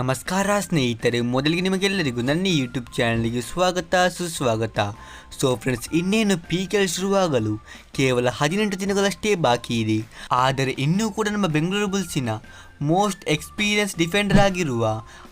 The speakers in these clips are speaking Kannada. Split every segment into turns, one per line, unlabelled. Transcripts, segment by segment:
ನಮಸ್ಕಾರ ಸ್ನೇಹಿತರೆ, ಮೊದಲಿಗೆ ನಿಮಗೆಲ್ಲರಿಗೂ ನನ್ನ ಯೂಟ್ಯೂಬ್ ಚಾನಲ್ಗೆ ಸ್ವಾಗತ, ಸುಸ್ವಾಗತ. ಸೊ ಫ್ರೆಂಡ್ಸ್ ಇನ್ನೇನು ಪಿ ಕೆಲ್ ಶುರುವಾಗಲು? ಕೇವಲ ಹದಿನೆಂಟು ದಿನಗಳಷ್ಟೇ ಬಾಕಿ ಇದೆ. ಆದರೆ ಇನ್ನೂ ಕೂಡ ನಮ್ಮ ಬೆಂಗಳೂರು ಬುಲ್ಸಿನ ಮೋಸ್ಟ್ ಎಕ್ಸ್ಪೀರಿಯನ್ಸ್ ಡಿಫೆಂಡರ್ ಆಗಿರುವ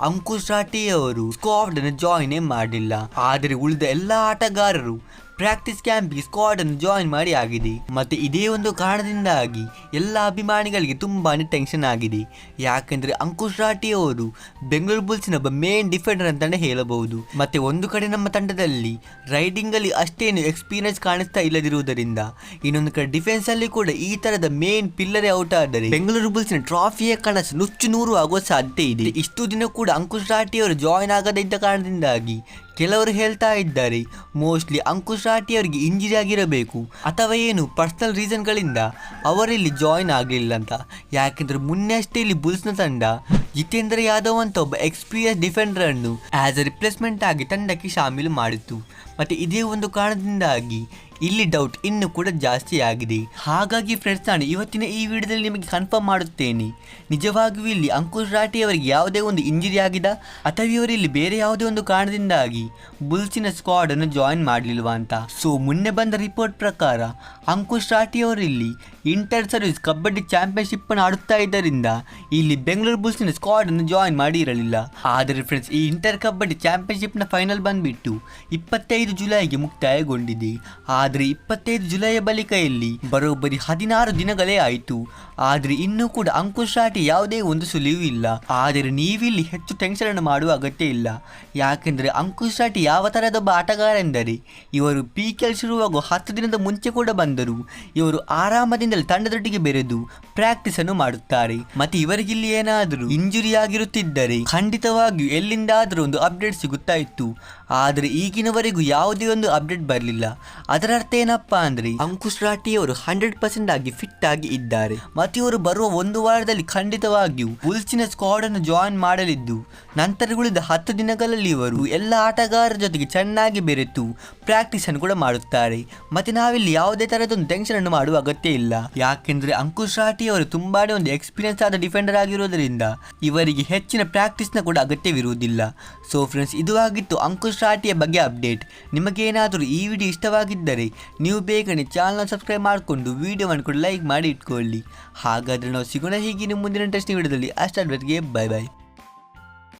ಅಂಕುಶ್ ರಾಠಿ ಅವರು ಸ್ಕ್ವಾಡ್ ಜಾಯಿನೇ ಮಾಡಿಲ್ಲ. ಆದರೆ ಉಳಿದ ಎಲ್ಲ ಆಟಗಾರರು ಪ್ರಾಕ್ಟೀಸ್ ಕ್ಯಾಂಪ್ ಸ್ಕ್ವಾಡ್ ಅನ್ನು ಜಾಯಿನ್ ಮಾಡಿ ಆಗಿದೆ. ಮತ್ತೆ ಇದೇ ಒಂದು ಕಾರಣದಿಂದಾಗಿ ಎಲ್ಲ ಅಭಿಮಾನಿಗಳಿಗೆ ತುಂಬಾನೇ ಟೆನ್ಷನ್ ಆಗಿದೆ. ಯಾಕೆಂದ್ರೆ ಅಂಕುಶ್ ರಾಠಿ ಅವರು ಬೆಂಗಳೂರು ಬುಲ್ಸ್ನ ಒಬ್ಬ ಮೇನ್ ಡಿಫೆಂಡರ್ ಅಂತಾನೆ ಹೇಳಬಹುದು. ಮತ್ತೆ ಒಂದು ಕಡೆ ನಮ್ಮ ತಂಡದಲ್ಲಿ ರೈಡಿಂಗ್ ಅಲ್ಲಿ ಅಷ್ಟೇನು ಎಕ್ಸ್ಪೀರಿಯನ್ಸ್ ಕಾಣಿಸ್ತಾ ಇಲ್ಲದಿರುವುದರಿಂದ, ಇನ್ನೊಂದು ಕಡೆ ಡಿಫೆನ್ಸ್ ಅಲ್ಲಿ ಕೂಡ ಈ ತರದ ಮೇನ್ ಪಿಲ್ಲರ್ ಔಟ್ ಆದರೆ ಬೆಂಗಳೂರು ಬುಲ್ಸ್ನ ಟ್ರಾಫಿಯ ಕನಸು ನುಚ್ಚು ನೂರು ಆಗುವ ಸಾಧ್ಯತೆ ಇದೆ. ಇಷ್ಟು ದಿನ ಕೂಡ ಅಂಕುಶ್ ರಾಠಿ ಅವರು ಜಾಯಿನ್ ಆಗದೇ ಇದ್ದ ಕಾರಣದಿಂದಾಗಿ ಕೆಲವರು ಹೇಳ್ತಾ ಇದ್ದಾರೆ ಮೋಸ್ಟ್ಲಿ ಅಂಕುಶ್ ರಾಠಿಯವರಿಗೆ ಇಂಜುರಿ ಆಗಿರಬೇಕು. ಅಥವಾ ಏನು ಪರ್ಸನಲ್ ರೀಸನ್ಗಳಿಂದ ಅವರಲ್ಲಿ ಜಾಯಿನ್ ಆಗಲಿಲ್ಲ ಅಂತ ಯಾಕೆಂದ್ರೆ ಮೊನ್ನೆ ಅಷ್ಟೇ ಇಲ್ಲಿ ಬುಲ್ಸ್ನ ತಂಡ, ಜಿತೇಂದ್ರ ಯಾದವ್ ಅಂತ ಒಬ್ಬ ಎಕ್ಸ್ಪೀರಿಯನ್ಸ್ ಡಿಫೆಂಡರ್ ಅನ್ನು ಆಸ್ ಅ ರಿಪ್ಲೇಸ್ಮೆಂಟ್ ಆಗಿ ತಂಡಕ್ಕೆ ಶಾಮೀಲು ಮಾಡಿತ್ತು. ಮತ್ತೆ ಇದೇ ಒಂದು ಕಾರಣದಿಂದಾಗಿ ಇಲ್ಲಿ ಡೌಟ್ ಇನ್ನು ಕೂಡ ಜಾಸ್ತಿ ಆಗಿದೆ. ಹಾಗಾಗಿ ಫ್ರೆಂಡ್ಸ್ ನಾನು ಇವತ್ತಿನ ಈ ವಿಡಿಯೋದಲ್ಲಿ ನಿಮಗೆ ಕನ್ಫರ್ಮ್ ಮಾಡುತ್ತೇನೆ. ನಿಜವಾಗಿಯೂ ಇಲ್ಲಿ ಅಂಕುಶ್ ರಾಠಿ ಅವರಿಗೆ ಯಾವುದೇ ಒಂದು ಇಂಜುರಿ ಆಗಿದ? ಅಥವಾ ಇವರು ಇಲ್ಲಿ ಬೇರೆ ಯಾವುದೇ ಒಂದು ಕಾರಣದಿಂದಾಗಿ ಬುಲ್ಸಿನ ಸ್ಕ್ವಾಡ್ ಅನ್ನು ಜಾಯಿನ್ ಮಾಡಲಿಲ್ವಾ ಅಂತ? ಸೊ ಮೊನ್ನೆ ಬಂದ ರಿಪೋರ್ಟ್ ಪ್ರಕಾರ, ಅಂಕುಶ್ ರಾಠಿ ಅವರು ಇಲ್ಲಿ ಇಂಟರ್ ಸರ್ವಿಸ್ ಕಬಡ್ಡಿ ಚಾಂಪಿಯನ್ಶಿಪ್ ಅನ್ನು ಆಡುತ್ತಾ ಇದ್ದರಿಂದ ಇಲ್ಲಿ ಬೆಂಗಳೂರು ಬುಲ್ಸಿನ ಸ್ಕ್ವಾಡ್ ಅನ್ನು ಜಾಯಿನ್ ಮಾಡಿ ಇರಲಿಲ್ಲ ಆದರೆ ಫ್ರೆಂಡ್ಸ್ ಈ ಇಂಟರ್ ಕಬಡ್ಡಿ ಚಾಂಪಿಯನ್ಶಿಪ್ನ ಫೈನಲ್ ಬಂದ್ಬಿಟ್ಟು ಇಪ್ಪತ್ತೈದು ಜುಲೈಗೆ ಮುಕ್ತಾಯಗೊಂಡಿದೆ. ಆದರೆ ಇಪ್ಪತ್ತೈದು ಜುಲೈಯ ಬಳಿಕ ಇಲ್ಲಿ ಬರೋಬ್ಬರಿ ಹದಿನಾರು ದಿನಗಳೇ ಆಯಿತು. ಆದರೆ ಇನ್ನೂ ಕೂಡ ಅಂಕುಶ್ ರಾಠಿ ಯಾವುದೇ ಒಂದು ಸುಳಿವು ಇಲ್ಲ. ಆದರೆ ನೀವಿಲ್ಲಿ ಹೆಚ್ಚು ಟೆನ್ಷನ್ ಅನ್ನು ಮಾಡುವ ಅಗತ್ಯ ಇಲ್ಲ. ಯಾಕೆಂದರೆ ಅಂಕುಶ್ ರಾಠಿ ಯಾವ ಥರದೊಬ್ಬ ಆಟಗಾರ ಎಂದರೆ ಇವರು ಪಿ ಕೆಲ್ ಶುರುವಾಗುವ ಹತ್ತು ದಿನದ ಮುಂಚೆ ಕೂಡ ಬಂದರು. ಇವರು ಆರಾಮದಿಂದಲೇ ತಂಡದೊಟ್ಟಿಗೆ ಬೆರೆದು ಪ್ರಾಕ್ಟೀಸ್ ಅನ್ನು ಮಾಡುತ್ತಾರೆ. ಮತ್ತೆ ಇವರಿಗಿಲ್ಲಿ ಏನಾದರೂ ಇಂಜುರಿ ಆಗಿರುತ್ತಿದ್ದರೆ ಖಂಡಿತವಾಗಿಯೂ ಎಲ್ಲಿಂದಾದರೂ ಒಂದು ಅಪ್ಡೇಟ್ ಸಿಗುತ್ತಾ ಇತ್ತು. ಆದರೆ ಈಗಿನವರೆಗೂ ಯಾವುದೇ ಒಂದು ಅಪ್ಡೇಟ್ ಬರಲಿಲ್ಲ. ಅದರ ಅರ್ಥ ಏನಪ್ಪಾ ಅಂದ್ರೆ ಅಂಕುಶ್ ರಾಟಿಯವರು ಅವರು ಹಂಡ್ರೆಡ್ ಪರ್ಸೆಂಟ್ ಆಗಿ ಫಿಟ್ ಆಗಿ ಇದ್ದಾರೆ. ಮತ್ತೆ ಇವರು ಬರುವ ಒಂದು ವಾರದಲ್ಲಿ ಖಂಡಿತವಾಗಿಯೂ ಬುಲ್ಸಿನ ಸ್ಕ್ವಾಡ್ ಅನ್ನು ಜಾಯಿನ್ ಮಾಡಲಿದ್ದು ನಂತರ ಉಳಿದ ಹತ್ತು ದಿನಗಳಲ್ಲಿ ಇವರು ಎಲ್ಲ ಆಟಗಾರರ ಜೊತೆಗೆ ಚೆನ್ನಾಗಿ ಬೆರೆತು ಪ್ರಾಕ್ಟೀಸ್ ಅನ್ನು ಕೂಡ ಮಾಡುತ್ತಾರೆ. ಮತ್ತೆ ನಾವಿಲ್ಲಿ ಯಾವುದೇ ತರಹದೊಂದು ಟೆನ್ಷನ್ ಅನ್ನು ಮಾಡುವ ಅಗತ್ಯ ಇಲ್ಲ. ಯಾಕೆಂದ್ರೆ ಅಂಕುಶ್ ರಾಠಿ ಅವರು ತುಂಬಾನೇ ಒಂದು ಎಕ್ಸ್ಪೀರಿಯನ್ಸ್ ಆದ ಡಿಫೆಂಡರ್ ಆಗಿರುವುದರಿಂದ ಇವರಿಗೆ ಹೆಚ್ಚಿನ ಪ್ರಾಕ್ಟೀಸ್ನ ಕೂಡ ಅಗತ್ಯವಿರುವುದಿಲ್ಲ. ಸೊ ಫ್ರೆಂಡ್ಸ್ ಇದು ಆಗಿತ್ತು ಅಂಕುಶ್ ರಾಠಿಯ ಬಗ್ಗೆ ಅಪ್ಡೇಟ್ ನಿಮಗೇನಾದರೂ ಈ ವಿಡಿಯೋ ಇಷ್ಟವಾಗಿದ್ದರೆ, ನೀವು ಬೇಗನೆ ಚಾನಲ್ ಸಬ್ಸ್ಕ್ರೈಬ್ ಮಾಡಿಕೊಂಡು ವಿಡಿಯೋವನ್ನು ಕೂಡ ಲೈಕ್ ಮಾಡಿ ಇಟ್ಕೊಳ್ಳಿ. ಹಾಗಾದರೆ ನಾವು ಸಿಗೋಣ ಹೀಗೆ ನಿಮ್ಮ ಮುಂದಿನ ಟೆಸ್ಟಿಂಗ್ ವಿಡಿಯೋದಲ್ಲಿ. ಅಷ್ಟಾದ್ವರೆಗೆ ಬೈ ಬಾಯ್